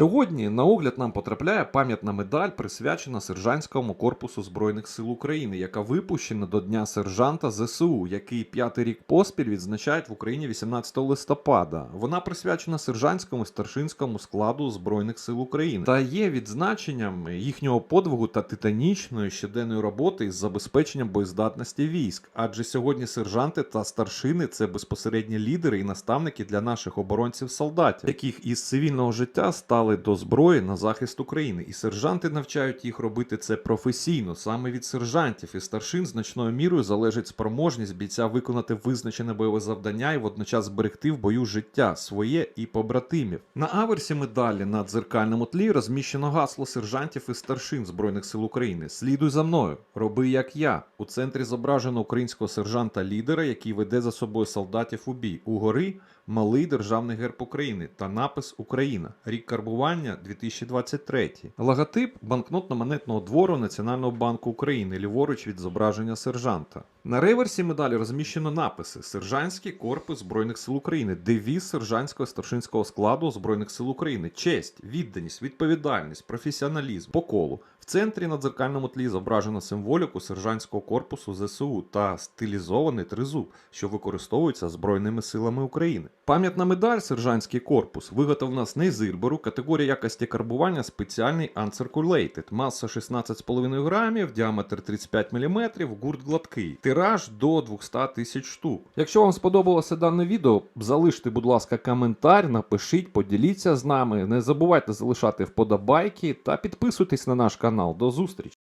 Сьогодні на огляд нам потрапляє пам'ятна медаль, присвячена сержантському корпусу Збройних сил України, яка випущена до Дня сержанта ЗСУ, який п'ятий рік поспіль відзначають в Україні 18 листопада. Вона присвячена сержантському і старшинському складу Збройних сил України та є відзначенням їхнього подвигу та титанічної щоденної роботи із забезпеченням боєздатності військ. Адже сьогодні сержанти та старшини це безпосередні лідери і наставники для наших оборонців-солдатів, яких із цивільного життя стали до зброї на захист України. І сержанти навчають їх робити це професійно. Саме від сержантів і старшин значною мірою залежить спроможність бійця виконати визначене бойове завдання і водночас зберегти в бою життя своє і побратимів. На аверсі медалі на дзеркальному тлі розміщено гасло сержантів і старшин Збройних сил України. Слідуй за мною, роби як я. У центрі зображено українського сержанта-лідера, який веде за собою солдатів у бій. Угори малий державний герб України та напис Україна. Рік карбування 2023. Логотип банкнотно-монетного двору Національного банку України, ліворуч від зображення сержанта. На реверсі медалі розміщено написи: Сержантський корпус Збройних сил України, девіз сержантського старшинського складу Збройних сил України, честь, відданість, відповідальність, професіоналізм по колу. В центрі на дзеркальному тлі зображено символіку сержантського корпусу ЗСУ та стилізований тризуб, що використовується Збройними силами України. Пам'ятна медаль Сержантський корпус виготовлена з нейзильберу, категорія якості карбування спеціальний Uncirculated, маса 16,5 грамів, діаметр 35 мм, гурт гладкий, тираж до 200 тисяч штук. Якщо вам сподобалося дане відео, залиште, будь ласка, коментар, напишіть, поділіться з нами. Не забувайте залишати вподобайки та підписуйтесь на наш канал. До зустрічі!